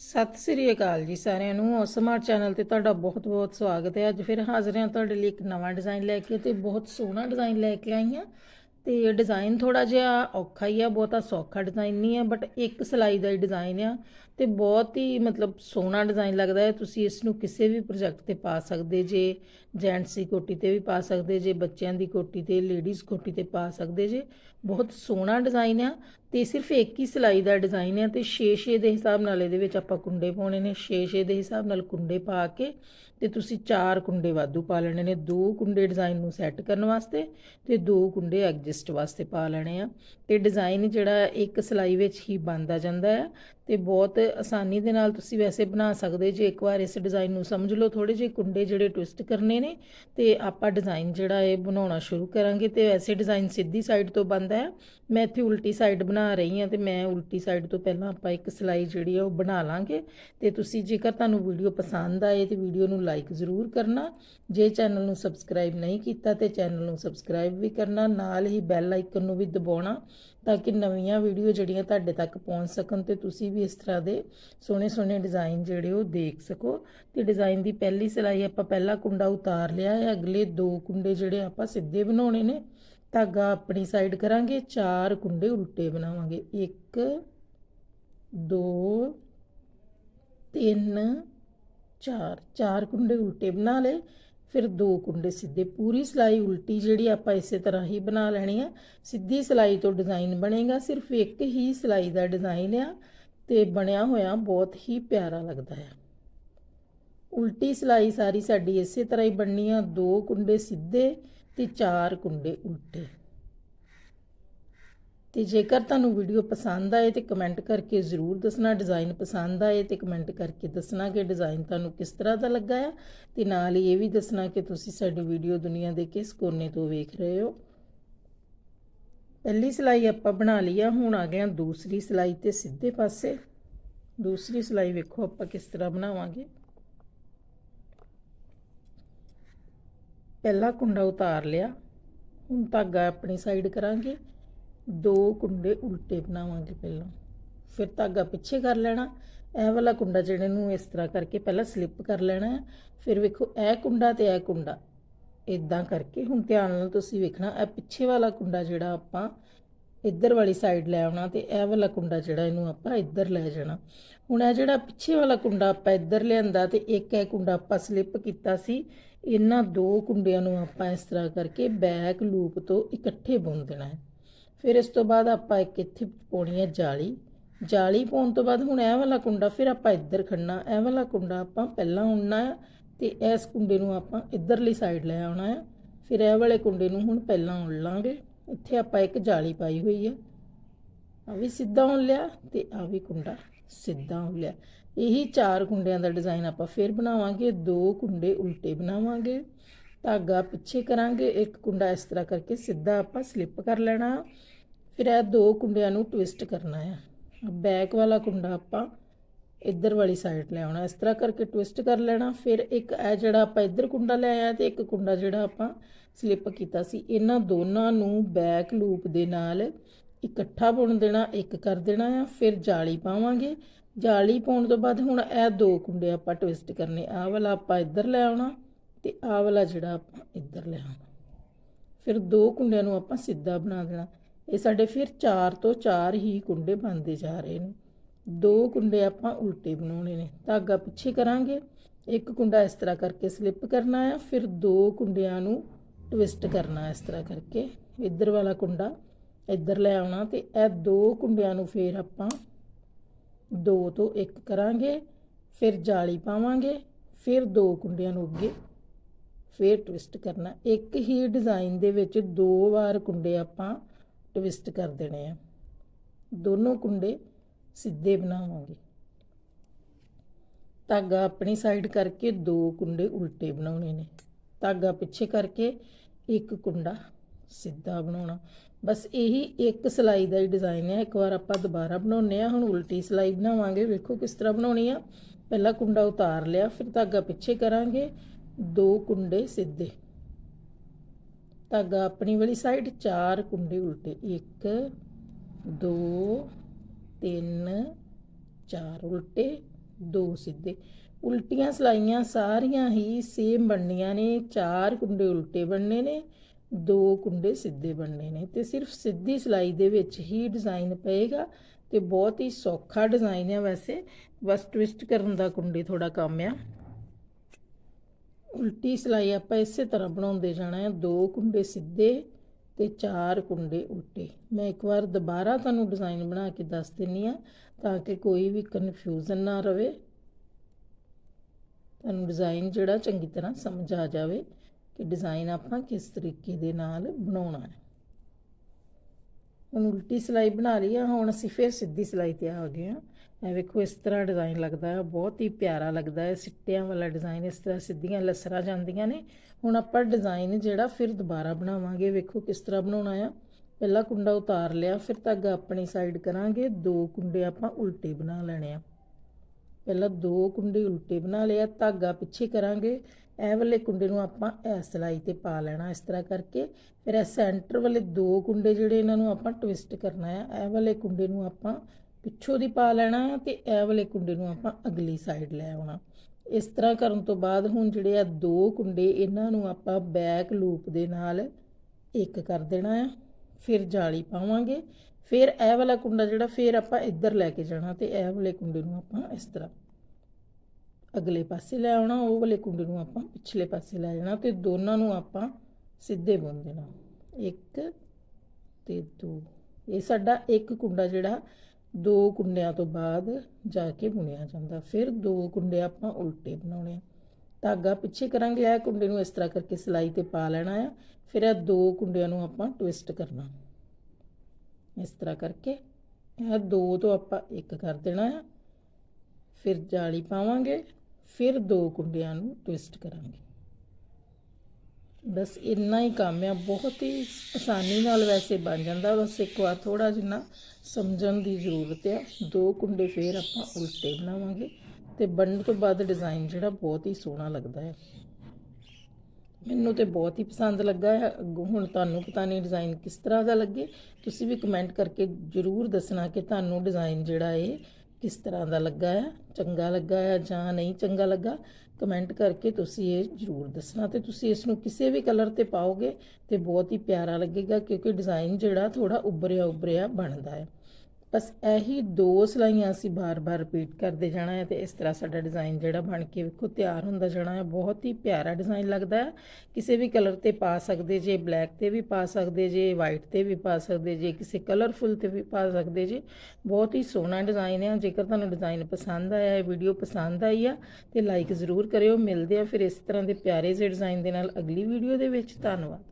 ਸਤਿ ਸ੍ਰੀ ਅਕਾਲ ਜੀ ਸਾਰਿਆਂ ਨੂੰ। ਸਮਾਰਟ ਚੈਨਲ ਤੇ ਤੁਹਾਡਾ ਬਹੁਤ-ਬਹੁਤ ਸਵਾਗਤ ਹੈ। ਅੱਜ ਫਿਰ ਹਾਜ਼ਰ ਹਾਂ ਤੁਹਾਡੇ ਲਈ ਇੱਕ ਨਵਾਂ ਡਿਜ਼ਾਈਨ ਲੈ ਕੇ ਤੇ ਬਹੁਤ ਸੋਹਣਾ ਡਿਜ਼ਾਈਨ ਲੈ ਕੇ ਆਈ ਹਾਂ। ਤੇ ਡਿਜ਼ਾਈਨ ਥੋੜਾ ਜਿਹਾ ਔਖਾ ਹੀ ਆ, ਬਹੁਤਾ ਸੌਖਾ ਡਿਜ਼ਾਈਨ ਨਹੀਂ ਆ ਬਟ ਇੱਕ ਸਲਾਈ ਦਾ ਹੀ ਡਿਜ਼ਾਈਨ ਆ ਤੇ ਬਹੁਤ ਹੀ ਮਤਲਬ ਸੋਹਣਾ ਡਿਜ਼ਾਈਨ ਲੱਗਦਾ ਹੈ। ਤੁਸੀਂ ਇਸ ਨੂੰ ਕਿਸੇ ਵੀ ਪ੍ਰੋਜੈਕਟ ਤੇ ਪਾ ਸਕਦੇ ਜੇ ਜੈਂਟਸ ਦੀ ਕੋਟੀ ਤੇ ਵੀ ਪਾ ਸਕਦੇ ਜੇ, ਬੱਚਿਆਂ ਦੀ ਕੋਟੀ ਤੇ ਲੇਡੀਜ਼ ਕੋਟੀ ਤੇ ਪਾ ਸਕਦੇ ਜੇ। ਬਹੁਤ ਸੋਹਣਾ ਡਿਜ਼ਾਈਨ ਆ ਤੇ ਸਿਰਫ ਇੱਕ ਹੀ ਸਿਲਾਈ ਦਾ ਡਿਜ਼ਾਈਨ ਆ ਤੇ 6-6 ਦੇ ਹਿਸਾਬ ਨਾਲ ਇਹਦੇ ਵਿੱਚ ਆਪਾਂ ਕੁੰਡੇ ਪਾਉਣੇ ਨੇ 6-6 ਦੇ ਹਿਸਾਬ ਨਾਲ ਕੁੰਡੇ ਪਾ ਕੇ ਤੇ ਤੁਸੀਂ ਚਾਰ ਕੁੰਡੇ ਵਾਧੂ ਪਾ ਲੈਣੇ ਨੇ, ਦੋ ਕੁੰਡੇ ਡਿਜ਼ਾਈਨ ਨੂੰ ਸੈੱਟ ਕਰਨ ਵਾਸਤੇ ਤੇ ਦੋ ਕੁੰਡੇ ਐਡਜਸਟ ਵਾਸਤੇ ਪਾ ਲੈਣੇ ਆ ਤੇ ਡਿਜ਼ਾਈਨ ਜਿਹੜਾ ਇੱਕ ਸਿਲਾਈ ਵਿੱਚ ਹੀ ਬਣਦਾ ਜਾਂਦਾ ਹੈ ਤੇ ਬਹੁਤ ਆਸਾਨੀ ਦੇ ਨਾਲ ਤੁਸੀਂ ਵੈਸੇ ਬਣਾ ਸਕਦੇ ਜੇ ਇੱਕ ਵਾਰ ਇਸ ਡਿਜ਼ਾਈਨ ਨੂੰ ਸਮਝ ਲਓ ਥੋੜੇ ਜਿਹੇ ਕੁੰਡੇ ਜਿਹੜੇ ਟਵਿਸਟ ਕਰਨੇ ਨੇ ਤੇ ਆਪਾਂ ਡਿਜ਼ਾਈਨ ਜਿਹੜਾ ਇਹ ਬਣਾਉਣਾ ਸ਼ੁਰੂ ਕਰਾਂਗੇ ਤੇ ਵੈਸੇ ਡਿਜ਼ਾਈਨ ਸਿੱਧੀ ਸਾਈਡ ਤੋਂ ਬਣਦਾ ਹੈ। ਮੈਂ ਇੱਥੇ ਉਲਟੀ ਸਾਈਡ ਬਣਾ ਰਹੀ ਹਾਂ ਤੇ ਮੈਂ ਉਲਟੀ ਸਾਈਡ ਤੋਂ ਪਹਿਲਾਂ ਆਪਾਂ ਇੱਕ ਸਲਾਈ ਜਿਹੜੀ ਆ ਉਹ ਬਣਾ ਲਾਂਗੇ ਤੇ ਤੁਸੀਂ ਜੇਕਰ ਤੁਹਾਨੂੰ ਵੀਡੀਓ ਪਸੰਦ ਆਏ ਤੇ ਵੀਡੀਓ ਨੂੰ ਲਾਈਕ ਜ਼ਰੂਰ ਕਰਨਾ। ਜੇ ਚੈਨਲ ਨੂੰ ਸਬਸਕ੍ਰਾਈਬ ਨਹੀਂ ਕੀਤਾ ਤੇ ਚੈਨਲ ਨੂੰ ਸਬਸਕ੍ਰਾਈਬ ਵੀ ਕਰਨਾ, ਨਾਲ ਹੀ ਬੈਲ ਆਈਕਨ ਨੂੰ ਵੀ ਦਬਾਉਣਾ ਤਾਂ ਕਿ ਨਵੀਆਂ ਵੀਡੀਓ ਜਿਹੜੀਆਂ ਤੁਹਾਡੇ ਤੱਕ ਪਹੁੰਚ ਸਕਣ ਤੇ ਤੁਸੀਂ ਵੀ ਇਸ ਤਰ੍ਹਾਂ ਦੇ ਸੋਹਣੇ ਸੋਹਣੇ ਡਿਜ਼ਾਈਨ ਜਿਹੜੇ ਉਹ ਦੇਖ ਸਕੋ। ਤੇ ਡਿਜ਼ਾਈਨ ਦੀ ਪਹਿਲੀ ਸਿਲਾਈ ਆਪਾਂ ਪਹਿਲਾ ਕੁੰਡਾ ਉਤਾਰ ਲਿਆ ਹੈ। ਅਗਲੇ ਦੋ ਕੁੰਡੇ ਜਿਹੜੇ ਆਪਾਂ ਸਿੱਧੇ ਬਣਾਉਣੇ ਨੇ। ਧਾਗਾ ਆਪਣੀ ਸਾਈਡ ਕਰਾਂਗੇ, ਚਾਰ ਕੁੰਡੇ ਉਲਟੇ ਬਣਾਵਾਂਗੇ। 1 2 3 4 ਚਾਰ ਕੁੰਡੇ ਉਲਟੇ ਬਣਾ ਲਏ। ਫਿਰ ਦੋ ਕੁੰਡੇ ਸਿੱਧੇ, ਪੂਰੀ ਸਲਾਈ ਉਲਟੀ ਜਿਹੜੀ ਆਪਾਂ ਇਸੇ ਤਰ੍ਹਾਂ ਹੀ ਬਣਾ ਲੈਣੀ ਆ। ਸਿੱਧੀ ਸਲਾਈ ਤੋਂ ਡਿਜ਼ਾਈਨ ਬਣੇਗਾ, ਸਿਰਫ ਇੱਕ ਹੀ ਸਲਾਈ ਦਾ ਡਿਜ਼ਾਈਨ ਆ ਤੇ ਬਣਿਆ ਹੋਇਆ ਬਹੁਤ ਹੀ ਪਿਆਰਾ ਲੱਗਦਾ ਹੈ ਉਲਟੀ ਸਲਾਈ ਸਾਰੀ ਸਾਡੀ ਇਸੇ ਤਰ੍ਹਾਂ ਹੀ ਬਣਨੀ ਆ, ਦੋ ਕੁੰਡੇ ਸਿੱਧੇ ਤੇ ਚਾਰ ਕੁੰਡੇ ਉਲਟੇ। ਤੇ ਜੇਕਰ ਤੁਹਾਨੂੰ ਵੀਡੀਓ ਪਸੰਦ ਆਏ ਤੇ ਕਮੈਂਟ ਕਰਕੇ ਜ਼ਰੂਰ ਦੱਸਣਾ, ਡਿਜ਼ਾਈਨ ਪਸੰਦ ਆਏ ਤੇ ਕਮੈਂਟ ਕਰਕੇ ਦੱਸਣਾ ਕਿ ਡਿਜ਼ਾਈਨ ਤੁਹਾਨੂੰ ਕਿਸ ਤਰ੍ਹਾਂ ਦਾ ਲੱਗਾ ਆ। ਤੇ ਨਾਲ ਹੀ ਇਹ ਵੀ ਦੱਸਣਾ ਕਿ ਤੁਸੀਂ ਸਾਡੀ ਵੀਡੀਓ ਦੁਨੀਆ ਦੇ ਕਿਸ ਕੋਨੇ ਤੋਂ ਵੇਖ ਰਹੇ ਹੋ। ਪਹਿਲੀ ਸਿਲਾਈ ਆਪਾਂ ਬਣਾ ਲਈ ਆ, ਹੁਣ ਆ ਗਿਆ ਦੂਸਰੀ ਸਿਲਾਈ ਤੇ ਸਿੱਧੇ ਪਾਸੇ। ਦੂਸਰੀ ਸਿਲਾਈ ਵੇਖੋ ਆਪਾਂ ਕਿਸ ਤਰ੍ਹਾਂ ਬਣਾਵਾਂਗੇ। ਪਹਿਲਾ ਕੁੰਡਾ ਉਤਾਰ ਲਿਆ। ਹੁਣ ਧਾਗਾ ਆਪਣੀ ਸਾਈਡ ਕਰਾਂਗੇ। ਦੋ ਕੁੰਡੇ ਉਲਟੇ ਬਣਾਵਾਂਗੇ ਪਹਿਲਾਂ। ਫਿਰ ਧਾਗਾ ਪਿੱਛੇ ਕਰ ਲੈਣਾ। ਇਹ ਵਾਲਾ ਕੁੰਡਾ ਜਿਹੜੇ ਨੂੰ ਇਸ ਤਰ੍ਹਾਂ ਕਰਕੇ ਪਹਿਲਾਂ ਸਲਿੱਪ ਕਰ ਲੈਣਾ ਫਿਰ ਵੇਖੋ, ਇਹ ਕੁੰਡਾ ਤੇ ਇਹ ਕੁੰਡਾ। ਇਦਾਂ ਕਰਕੇ ਹੁਣ ਧਿਆਨ ਨਾਲ ਤੁਸੀਂ ਵੇਖਣਾ, ਇਹ ਪਿੱਛੇ ਵਾਲਾ ਕੁੰਡਾ ਜਿਹੜਾ ਆਪਾਂ ਇੱਧਰ ਵਾਲੀ ਸਾਈਡ ਲੈ ਆਉਣਾ ਤੇ ਇਹ ਵਾਲਾ ਕੁੰਡਾ ਜਿਹੜਾ ਇਹਨੂੰ ਆਪਾਂ ਇੱਧਰ ਲੈ ਜਾਣਾ। ਹੁਣ ਇਹ ਜਿਹੜਾ ਪਿੱਛੇ ਵਾਲਾ ਕੁੰਡਾ ਆਪਾਂ ਇੱਧਰ ਲਿਆਂਦਾ ਤੇ ਇੱਕ ਇਹ ਕੁੰਡਾ ਆਪਾਂ ਸਲਿੱਪ ਕੀਤਾ ਸੀ, ਇਹਨਾਂ ਦੋ ਕੁੰਡਿਆਂ ਨੂੰ ਆਪਾਂ ਇਸ ਤਰ੍ਹਾਂ ਕਰਕੇ ਬੈਕ ਲੂਪ ਤੋਂ ਇਕੱਠੇ ਬੁਣ ਦੇਣਾ ਹੈ। ਫਿਰ ਇਸ ਤੋਂ ਬਾਅਦ ਆਪਾਂ ਇੱਕ ਇੱਥੇ ਪਾਉਣੀ ਹੈ ਜਾਲੀ। ਜਾਲੀ ਪਾਉਣ ਤੋਂ ਬਾਅਦ ਹੁਣ ਇਹ ਵਾਲਾ ਕੁੰਡਾ ਫਿਰ ਆਪਾਂ ਇੱਧਰ ਖੜਨਾ ਇਹ ਵਾਲਾ ਕੁੰਡਾ ਆਪਾਂ ਪਹਿਲਾਂ ਉਣਨਾ ਹੈ ਤੇ ਇਸ ਕੁੰਡੇ ਨੂੰ ਆਪਾਂ ਇੱਧਰਲੀ ਸਾਈਡ ਲੈ ਆਉਣਾ ਹੈ। ਫਿਰ ਇਹ ਵਾਲੇ ਕੁੰਡੇ ਨੂੰ ਹੁਣ ਪਹਿਲਾਂ ਉਣ ਲਾਂਗੇ। ਇੱਥੇ ਆਪਾਂ ਇੱਕ ਜਾਲੀ ਪਾਈ ਹੋਈ ਹੈ। ਆ ਵੀ ਸਿੱਧਾ ਉਣ ਲਿਆ ਤੇ ਆ ਵੀ ਕੁੰਡਾ ਸਿੱਧਾ ਉਣ ਲਿਆ। ਇਹੀ ਚਾਰ ਕੁੰਡਿਆਂ ਦਾ ਡਿਜ਼ਾਈਨ ਆਪਾਂ ਫਿਰ ਬਣਾਵਾਂਗੇ। ਦੋ ਕੁੰਡੇ ਉਲਟੇ ਬਣਾਵਾਂਗੇ। ਧਾਗਾ ਪਿੱਛੇ ਕਰਾਂਗੇ, ਇੱਕ ਕੁੰਡਾ ਇਸ ਤਰ੍ਹਾਂ ਕਰਕੇ ਸਿੱਧਾ ਆਪਾਂ ਸਲਿੱਪ ਕਰ ਲੈਣਾ। ਫਿਰ ਇਹ ਦੋ ਕੁੰਡਿਆਂ ਨੂੰ ਟਵਿਸਟ ਕਰਨਾ ਹੈ ਬੈਕ ਵਾਲਾ ਕੁੰਡਾ ਆਪਾਂ ਇੱਧਰ ਵਾਲੀ ਸਾਈਡ ਲੈ ਆਉਣਾ, ਇਸ ਤਰ੍ਹਾਂ ਕਰਕੇ ਟਵਿਸਟ ਕਰ ਲੈਣਾ। ਫਿਰ ਇੱਕ ਇਹ ਜਿਹੜਾ ਆਪਾਂ ਇੱਧਰ ਕੁੰਡਾ ਲੈ ਆਇਆ ਤੇ ਇੱਕ ਕੁੰਡਾ ਜਿਹੜਾ ਆਪਾਂ ਸਲਿੱਪ ਕੀਤਾ ਸੀ, ਇਹਨਾਂ ਦੋਨਾਂ ਨੂੰ ਬੈਕ ਲੂਪ ਦੇ ਨਾਲ ਇਕੱਠਾ ਬੁਣ ਦੇਣਾ, ਇੱਕ ਕਰ ਦੇਣਾ ਆ, ਫਿਰ ਜਾਲੀ ਪਾਵਾਂਗੇ। ਜਾਲੀ ਪਾਉਣ ਤੋਂ ਬਾਅਦ ਹੁਣ ਇਹ ਦੋ ਕੁੰਡੇ ਆਪਾਂ ਟਵਿਸਟ ਕਰਨੇ, ਆਹ ਵਾਲਾ ਆਪਾਂ ਇੱਧਰ ਲੈ ਆਉਣਾ। ਤੇ ਆਹ ਵਾਲਾ ਜਿਹੜਾ ਆਪਾਂ ਇੱਧਰ ਲਿਆਉਣਾ। ਫਿਰ ਦੋ ਕੁੰਡਿਆਂ ਨੂੰ ਆਪਾਂ ਸਿੱਧਾ ਬਣਾ ਦੇਣਾ। ਇਹ ਸਾਡੇ ਫਿਰ 4 ਤੋਂ 4 ਹੀ ਕੁੰਡੇ ਬਣਦੇ ਜਾ ਰਹੇ ਨੇ। ਦੋ ਕੁੰਡੇ ਆਪਾਂ ਉਲਟੇ ਬਣਾਉਣੇ ਨੇ। ਧਾਗਾ ਪਿੱਛੇ ਕਰਾਂਗੇ। ਇੱਕ ਕੁੰਡਾ ਇਸ ਤਰ੍ਹਾਂ ਕਰਕੇ ਸਲਿੱਪ ਕਰਨਾ ਹੈ ਫਿਰ ਦੋ ਕੁੰਡਿਆਂ ਨੂੰ ਟਵਿਸਟ ਕਰਨਾ ਇਸ ਤਰ੍ਹਾਂ ਕਰਕੇ। ਇੱਧਰ ਵਾਲਾ ਕੁੰਡਾ ਇੱਧਰ ਲੈ ਆਉਣਾ ਤੇ ਇਹ ਦੋ ਕੁੰਡਿਆਂ ਨੂੰ ਫਿਰ ਆਪਾਂ ਦੋ ਤੋਂ ਇੱਕ ਕਰਾਂਗੇ। ਫਿਰ ਜਾਲੀ ਪਾਵਾਂਗੇ। ਫਿਰ ਦੋ ਕੁੰਡਿਆਂ ਨੂੰ ਅੱਗੇ ਫਿਰ ਟਵਿਸਟ ਕਰਨਾ। ਇੱਕ ਹੀ ਡਿਜ਼ਾਈਨ ਦੇ ਵਿੱਚ ਦੋ ਵਾਰ ਕੁੰਡੇ ਆਪਾਂ ਟਵਿਸਟ ਕਰ ਦੇਣੇ ਆ। ਦੋਨੋਂ ਕੁੰਡੇ ਸਿੱਧੇ ਬਣਾਵਾਂਗੇ। ਧਾਗਾ ਆਪਣੀ ਸਾਈਡ ਕਰਕੇ ਦੋ ਕੁੰਡੇ ਉਲਟੇ ਬਣਾਉਣੇ ਨੇ। ਧਾਗਾ ਪਿੱਛੇ ਕਰਕੇ ਇੱਕ ਕੁੰਡਾ ਸਿੱਧਾ ਬਣਾਉਣਾ। ਬਸ ਇਹੀ ਇੱਕ ਸਲਾਈ ਦਾ ਹੀ ਡਿਜ਼ਾਈਨ ਹੈ ਇੱਕ ਵਾਰ ਆਪਾਂ ਦੁਬਾਰਾ ਬਣਾਉਨੇ ਆ। ਹੁਣ ਉਲਟੀ ਸਲਾਈ ਬਣਾਵਾਂਗੇ। ਵੇਖੋ ਕਿਸ ਤਰ੍ਹਾਂ ਬਣਾਉਣੀ ਆ। ਪਹਿਲਾ ਕੁੰਡਾ ਉਤਾਰ ਲਿਆ, ਫਿਰ ਧਾਗਾ ਪਿੱਛੇ ਕਰਾਂਗੇ। ਦੋ ਕੁੰਡੇ ਸਿੱਧੇ। ਧਾਗਾ ਆਪਣੀ ਵਾਲੀ ਸਾਈਡ ਚਾਰ ਕੁੰਡੇ ਉਲਟੇ। 1 2 3 4 ਉਲਟੇ, ਦੋ ਸਿੱਧੇ। ਉਲਟੀਆਂ ਸਲਾਈਆਂ ਸਾਰੀਆਂ ਹੀ ਸੇਮ ਬਣਨੀਆਂ ਨੇ। ਚਾਰ ਕੁੰਡੇ ਉਲਟੇ ਬਣਨੇ ਨੇ, ਦੋ ਕੁੰਡੇ ਸਿੱਧੇ ਬਣਨੇ ਨੇ। ਤੇ ਸਿਰਫ ਸਿੱਧੀ ਸਲਾਈ ਦੇ ਵਿੱਚ ਹੀ ਡਿਜ਼ਾਈਨ ਪਏਗਾ ਤੇ ਬਹੁਤ ਹੀ ਸੌਖਾ ਡਿਜ਼ਾਈਨ ਹੈ ਵੈਸੇ। ਬਸ ਟਵਿਸਟ ਕਰਨ ਦਾ ਕੁੰਡੇ ਥੋੜਾ ਕੰਮ ਆ। ਉਲਟੀ ਸਿਲਾਈ ਆਪਾਂ ਇਸੇ ਤਰ੍ਹਾਂ ਬਣਾਉਂਦੇ ਜਾਣਾ ਹੈ। ਦੋ ਕੁੰਡੇ ਸਿੱਧੇ ਤੇ ਚਾਰ ਕੁੰਡੇ ਉਲਟੇ। ਮੈਂ ਇੱਕ ਵਾਰ ਦੁਬਾਰਾ ਤੁਹਾਨੂੰ ਡਿਜ਼ਾਈਨ ਬਣਾ ਕੇ ਦੱਸ ਦਿੰਨੀ ਆ ਤਾਂ ਕਿ ਕੋਈ ਵੀ ਕਨਫਿਊਜ਼ਨ ਨਾ ਰਵੇ। ਤੁਹਾਨੂੰ ਡਿਜ਼ਾਈਨ ਜਿਹੜਾ ਚੰਗੀ ਤਰ੍ਹਾਂ ਸਮਝ ਆ ਜਾਵੇ ਕਿ ਡਿਜ਼ਾਈਨ ਆਪਾਂ ਕਿਸ ਤਰੀਕੇ ਦੇ ਨਾਲ ਬਣਾਉਣਾ ਹੈ। ਹੁਣ ਉਲਟੀ ਸਿਲਾਈ ਬਣਾ ਲਈ ਆ, ਹੁਣ ਅਸੀਂ ਫਿਰ ਸਿੱਧੀ ਸਿਲਾਈ ਤੇ ਆ ਗਏ ਆ ਇਹ ਵੇਖੋ, ਇਸ ਤਰ੍ਹਾਂ ਡਿਜ਼ਾਈਨ ਲੱਗਦਾ ਹੈ, ਬਹੁਤ ਹੀ ਪਿਆਰਾ ਲੱਗਦਾ ਹੈ, ਸਿੱਟਿਆਂ ਵਾਲਾ ਡਿਜ਼ਾਈਨ ਇਸ ਤਰ੍ਹਾਂ ਸਿੱਧੀਆਂ ਲਸਰਾਂ ਜਾਂਦੀਆਂ ਨੇ। ਹੁਣ ਆਪਾਂ ਡਿਜ਼ਾਈਨ ਜਿਹੜਾ ਫਿਰ ਦੁਬਾਰਾ ਬਣਾਵਾਂਗੇ, ਵੇਖੋ ਕਿਸ ਤਰ੍ਹਾਂ ਬਣਾਉਣਾ ਆ। ਪਹਿਲਾ ਕੁੰਡਾ ਉਤਾਰ ਲਿਆ, ਫਿਰ ਧਾਗਾ ਆਪਣੀ ਸਾਈਡ ਕਰਾਂਗੇ, ਦੋ ਕੁੰਡੇ ਆਪਾਂ ਉਲਟੇ ਬਣਾ ਲੈਣੇ ਆ। ਪਹਿਲਾਂ ਦੋ ਕੁੰਡੇ ਉਲਟੇ ਬਣਾ ਲਿਆ ਧਾਗਾ ਪਿੱਛੇ ਕਰਾਂਗੇ। ਇਹ ਵਾਲੇ ਕੁੰਡੇ ਨੂੰ ਆਪਾਂ ਇਸ ਸਲਾਈ ਤੇ ਪਾ ਲੈਣਾ ਇਸ ਤਰ੍ਹਾਂ ਕਰਕੇ। ਫਿਰ ਇਹ ਸੈਂਟਰ ਵਾਲੇ ਦੋ ਕੁੰਡੇ ਜਿਹੜੇ ਇਹਨਾਂ ਨੂੰ ਆਪਾਂ ਟਵਿਸਟ ਕਰਨਾ ਹੈ ਇਹ ਵਾਲੇ ਕੁੰਡੇ ਨੂੰ ਆਪਾਂ ਪਿੱਛੋਂ ਦੀ ਪਾ ਲੈਣਾ ਹੈ ਤੇ ਇਹ ਵਾਲੇ ਕੁੰਡੇ ਨੂੰ ਆਪਾਂ ਅਗਲੀ ਸਾਈਡ ਲੈ ਆਉਣਾ। ਇਸ ਤਰ੍ਹਾਂ ਕਰਨ ਤੋਂ ਬਾਅਦ ਹੁਣ ਜਿਹੜੇ ਆ ਦੋ ਕੁੰਡੇ ਇਹਨਾਂ ਨੂੰ ਆਪਾਂ ਬੈਕ ਲੂਪ ਦੇ ਨਾਲ ਇੱਕ ਕਰ ਦੇਣਾ ਆ, ਫਿਰ ਜਾਲੀ ਪਾਵਾਂਗੇ। ਫਿਰ ਇਹ ਵਾਲਾ ਕੁੰਡਾ ਜਿਹੜਾ ਫਿਰ ਆਪਾਂ ਇੱਧਰ ਲੈ ਕੇ ਜਾਣਾ ਤੇ ਇਹ ਵਾਲੇ ਕੁੰਡੇ ਨੂੰ ਆਪਾਂ ਇਸ ਤਰ੍ਹਾਂ ਅਗਲੇ ਪਾਸੇ ਲੈ ਆਉਣਾ, ਉਹ ਵਾਲੇ ਕੁੰਡੇ ਨੂੰ ਆਪਾਂ ਪਿਛਲੇ ਪਾਸੇ ਲੈ ਜਾਣਾ ਤੇ ਦੋਨਾਂ ਨੂੰ ਆਪਾਂ ਸਿੱਧੇ ਬੁਣ ਦੇਣਾ। ਇੱਕ ਤੇ ਦੋ। ਇਹ ਸਾਡਾ ਇੱਕ ਕੁੰਡਾ ਜਿਹੜਾ ਦੋ ਕੁੰਡਿਆਂ ਤੋਂ ਬਾਅਦ ਜਾ ਕੇ ਬੁਣਿਆ ਜਾਂਦਾ। ਫਿਰ ਦੋ ਕੁੰਡੇ ਆਪਾਂ ਉਲਟੇ ਬਣਾਉਣੇ ਆ। ਧਾਗਾ ਪਿੱਛੇ ਕਰਾਂਗੇ। ਇਹ ਕੁੰਡੇ ਨੂੰ ਇਸ ਤਰ੍ਹਾਂ ਕਰਕੇ ਸਿਲਾਈ ਤੇ ਪਾ ਲੈਣਾ ਆ। ਫਿਰ ਇਹ ਦੋ ਕੁੰਡਿਆਂ ਨੂੰ ਆਪਾਂ ਟਵਿਸਟ ਕਰਨਾ। ਇਸ ਤਰ੍ਹਾਂ ਕਰਕੇ ਇਹ ਦੋ ਤੋਂ ਆਪਾਂ ਇੱਕ ਕਰ ਦੇਣਾ ਆ। ਫਿਰ ਜਾਲੀ ਪਾਵਾਂਗੇ। ਫਿਰ ਦੋ ਕੁੰਡਿਆਂ ਨੂੰ ਟਵਿਸਟ ਕਰਾਂਗੇ। ਬਸ ਇੰਨਾ ਹੀ ਕੰਮ ਆ, ਬਹੁਤ ਹੀ ਆਸਾਨੀ ਨਾਲ ਵੈਸੇ ਬਣ ਜਾਂਦਾ, ਬਸ ਇੱਕ ਵਾਰ ਥੋੜਾ ਜਿਹਾ ਸਮਝਣ ਦੀ ਜ਼ਰੂਰਤ ਆ। ਦੋ ਕੁੰਡੇ ਫਿਰ ਆਪਾਂ ਉਲਟੇ ਬਣਾਵਾਂਗੇ ਤੇ ਬਣਨ ਤੋਂ ਬਾਅਦ ਡਿਜ਼ਾਈਨ ਜਿਹੜਾ ਬਹੁਤ ਹੀ ਸੋਹਣਾ ਲੱਗਦਾ ਹੈ ਮੈਨੂੰ ਤੇ ਬਹੁਤ ਹੀ ਪਸੰਦ ਲੱਗਾ ਹੈ ਅੱਗੋਂ ਹੁਣ ਤੁਹਾਨੂੰ ਪਤਾ ਨਹੀਂ ਡਿਜ਼ਾਈਨ ਕਿਸ ਤਰ੍ਹਾਂ ਦਾ ਲੱਗੇ। ਤੁਸੀਂ ਵੀ ਕਮੈਂਟ ਕਰਕੇ ਜਰੂਰ ਦੱਸਣਾ ਕਿ ਤੁਹਾਨੂੰ ਡਿਜ਼ਾਈਨ ਜਿਹੜਾ ਇਹ ਕਿਸ ਤਰ੍ਹਾਂ ਦਾ ਲੱਗਾ ਹੈ ਚੰਗਾ ਲੱਗਾ ਹੈ ਜਾਂ ਨਹੀਂ ਚੰਗਾ ਲੱਗਾ? ਕਮੈਂਟ ਕਰਕੇ ਤੁਸੀਂ ਇਹ ਜਰੂਰ ਦੱਸਣਾ ਤੇ ਤੁਸੀਂ ਇਸ ਨੂੰ ਕਿਸੇ ਵੀ ਕਲਰ ਤੇ ਪਾਓਗੇ ਤੇ ਬਹੁਤ ਹੀ ਪਿਆਰਾ ਲੱਗੇਗਾ ਕਿਉਂਕਿ ਡਿਜ਼ਾਈਨ ਜਿਹੜਾ ਥੋੜਾ ਉੱਭਰਿਆ ਉੱਭਰਿਆ ਬਣਦਾ ਹੈ। ਬਸ ਇਹੀ ਦੋ ਸਲਾਈਆਂ ਅਸੀਂ ਬਾਰ-ਬਾਰ ਰਿਪੀਟ ਕਰਦੇ ਜਾਣਾ ਹੈ ਤੇ ਇਸ ਤਰ੍ਹਾਂ ਸਾਡਾ ਡਿਜ਼ਾਈਨ ਜਿਹੜਾ ਬਣ ਕੇ ਵੇਖੋ ਤਿਆਰ ਹੁੰਦਾ ਜਾਣਾ ਹੈ। ਬਹੁਤ ਹੀ ਪਿਆਰਾ ਡਿਜ਼ਾਈਨ ਲੱਗਦਾ ਹੈ। ਕਿਸੇ ਵੀ ਕਲਰ ਤੇ ਪਾ ਸਕਦੇ ਜੇ ਬਲੈਕ ਤੇ ਵੀ ਪਾ ਸਕਦੇ ਜੇ ਵਾਈਟ ਤੇ ਵੀ ਪਾ ਸਕਦੇ ਜੇ, ਕਿਸੇ ਕਲਰਫੁਲ ਤੇ ਵੀ ਪਾ ਸਕਦੇ ਜੇ। ਬਹੁਤ ਹੀ ਸੋਹਣਾ ਡਿਜ਼ਾਈਨ ਹੈ। ਜੇਕਰ ਤੁਹਾਨੂੰ ਡਿਜ਼ਾਈਨ ਪਸੰਦ ਆਇਆ ਹੈ ਵੀਡੀਓ ਪਸੰਦ ਆਈ ਆ, ਤੇ ਲਾਈਕ ਜ਼ਰੂਰ ਕਰਿਓ। ਮਿਲਦੇ ਆ ਫਿਰ ਇਸ ਤਰ੍ਹਾਂ ਦੇ ਪਿਆਰੇ ਜਿਹੇ ਡਿਜ਼ਾਈਨ ਦੇ ਨਾਲ ਅਗਲੀ ਵੀਡੀਓ ਦੇ ਵਿੱਚ। ਧੰਨਵਾਦ।